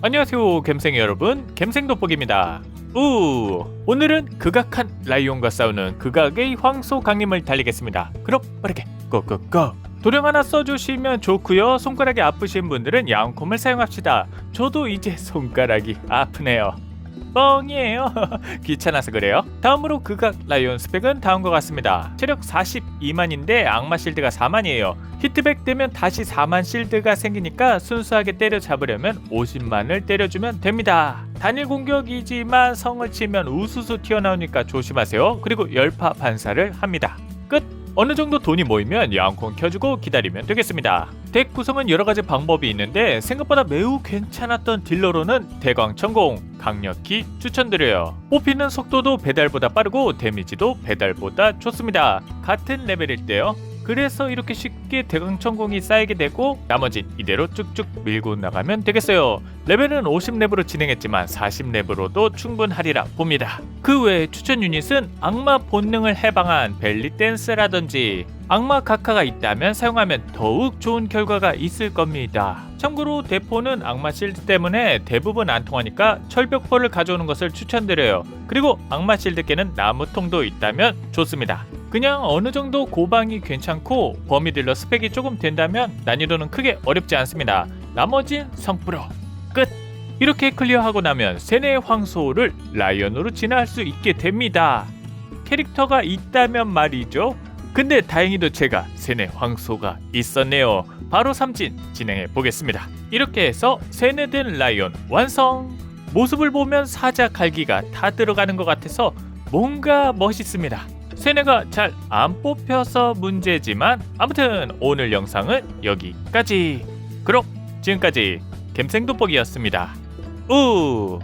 안녕하세요 갬생 여러분. 갬생 돋보기입니다. 우 오늘은 극악한 라이온과 싸우는 극악의 황소 강림을 달리겠습니다. 그럼 빠르게 고고고. 도령 하나 써주시면 좋고요. 손가락이 아프신 분들은 야옹콤을 사용합시다. 저도 이제 손가락이 아프네요 뻥이에요. 귀찮아서 그래요. 다음으로 극악 라이온 스펙은 다음과 같습니다. 체력 42만인데 악마 실드가 4만이에요. 히트백 되면 다시 4만 실드가 생기니까 순수하게 때려잡으려면 50만을 때려주면 됩니다. 단일 공격이지만 성을 치면 우수수 튀어나오니까 조심하세요. 그리고 열파 반사를 합니다 끝 어느 정도 돈이 모이면 야옹콘 켜주고 기다리면 되겠습니다. 덱 구성은 여러 가지 방법이 있는데 생각보다 매우 괜찮았던 딜러로는 대광 천공 강력히 추천드려요. 뽑히는 속도도 배달보다 빠르고 데미지도 배달보다 좋습니다. 같은 레벨일 때요. 그래서 이렇게 쉽게 대강천공이 쌓이게 되고 나머진 이대로 쭉쭉 밀고 나가면 되겠어요. 레벨은 50렙으로 진행했지만 40렙으로도 충분하리라 봅니다. 그 외에 추천 유닛은 악마 본능을 해방한 벨리 댄스라든지 악마 카카가 있다면 사용하면 더욱 좋은 결과가 있을 겁니다. 참고로 대포는 악마 실드 때문에 대부분 안 통하니까 철벽포를 가져오는 것을 추천드려요. 그리고 악마 실드 깨는 나무통도 있다면 좋습니다. 그냥 어느 정도 고방이 괜찮고 범위 딜러 스펙이 조금 된다면 난이도는 크게 어렵지 않습니다. 나머진 성프로 끝. 이렇게 클리어하고 나면 세네의 황소를 라이언으로 진화할 수 있게 됩니다. 캐릭터가 있다면 말이죠. 근데 다행히도 제가 세네 황소가 있었네요. 바로 삼진 진행해 보겠습니다. 이렇게 해서 세네된 라이언 완성. 모습을 보면 사자 갈기가 다 들어가는 것 같아서 뭔가 멋있습니다. 세네가 잘 안 뽑혀서 문제지만 아무튼 오늘 영상은 여기까지. 그럼 지금까지 갬생돋보기였습니다. 우